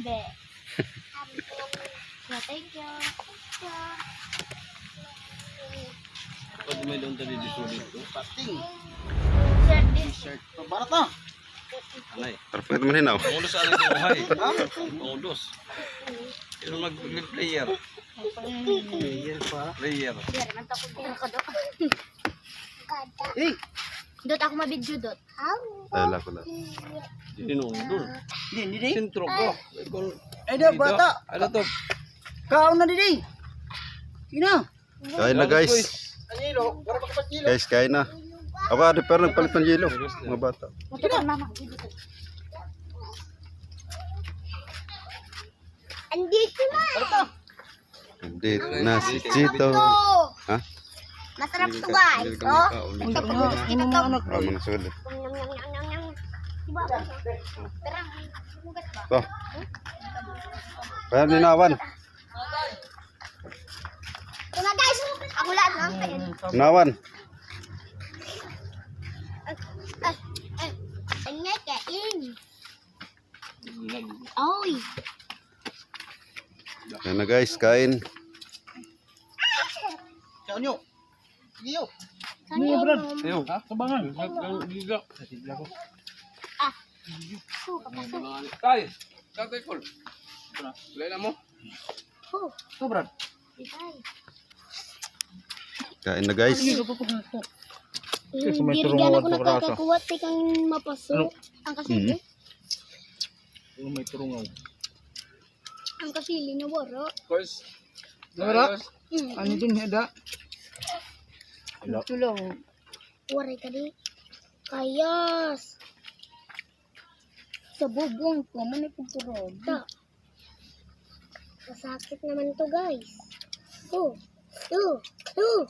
ambe. Yeah, thank you. Thank you. Pwede may doon tali dito dito. Pating. Shirt din. Shirt. Pabarat na. Anay. Perfect man hinaw. Pangulos ang ito. Hay. Pangulos. Ito mag-player. Player pa. Player. Dire man to ko din ko do. Eh, Dot ako mabidyo dot. Ay, wala ko lang. Hindi nung doon. di, di, di. Sintro ko. Eh, da, bata. Ano to? Kaon na, di, di. Ina. Kain na guys. Guys, kain na. Ako, adi pero nagpalit ng yelo. Mga bata. Andito na. Dito na si Chito. Ha? Masarap to guys. Oh. Ito ko ito to. Ah, mga sulit. Nyam nyam nyam nyam nyam. Diba? Perang. Mugat ba? To. Kaya ninawan. Ito na guys. Ako lahat ng kain. Ninawan. Kain. Oy. Kaya na guys, kain. Kaon nyo. Sige yo. Saan yung Brad? Ayaw. Ha? Kabangan. Giga. Ah. Oh, papasok. Tay. Tatay Col. Lena mo. Oh. Ito, Brad. Kain na guys. Rin ako nakakakuha kang mapasok. Ang kasili. Ano may turungaw? Ang kasili na waro. Course. Dara. Hmm. Ano din, heda? Ito lang. Waray ka di. Kayas. Sa bubong ko, man ipagturod. Ta. Masakit naman to guys. Oh. Oh. Oh.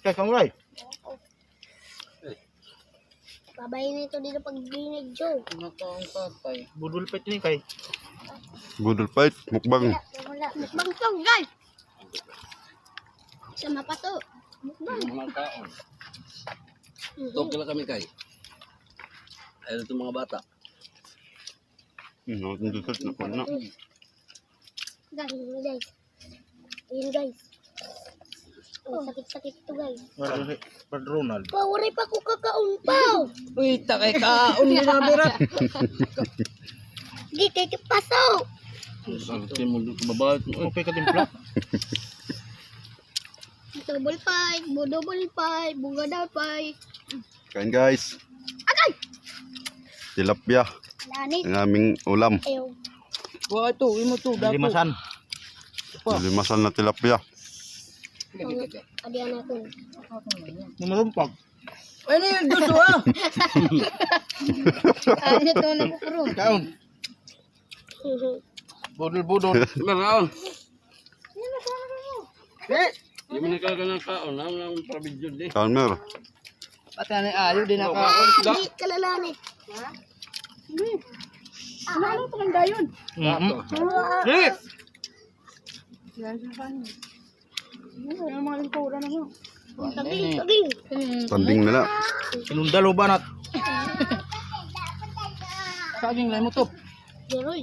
Kaya kang right. Babay na ito dito pag dinig, Joe. Nakaong tatay. Budul pa ito ni kay. Budol fight, mukbang. Wala. Mukbang to, guys. Sama pa to. Mga. Mhm. Ito pala kami kay. Ayun itong mga bata. Hmm, nandun na po na. Guys, guys. Ayun, guys. Oh, sakit-sakit to, guys. Brad Ronald. Pawaray pa ko kakaon pa. Uy, takay kaon ni na berat. Di tayo pasok. Sakit mo sa babae. Okay ka timpla. Double five, bo double five, bunga five. Kain guys. Agay! Tilapia. Ang aming ulam. Ayaw. Wa ito, imo to. Limasan. Limasan na tilapia. Adiyan natin. Namarumpag. Ano yung gusto ah? Ano ito na kukuro? Kaon. Budol-budol. Mga kaon. Eh, Hindi mo nagkaga ng kaon. Ang ang prabidyo di. Kain mer. pati na ayaw din ako. Hindi kalalani. Ano ito ng dayon? Mhm. Eh, Taging, taging. Tanding nila. sinundalo banat. Saging lang mo to. Geroy.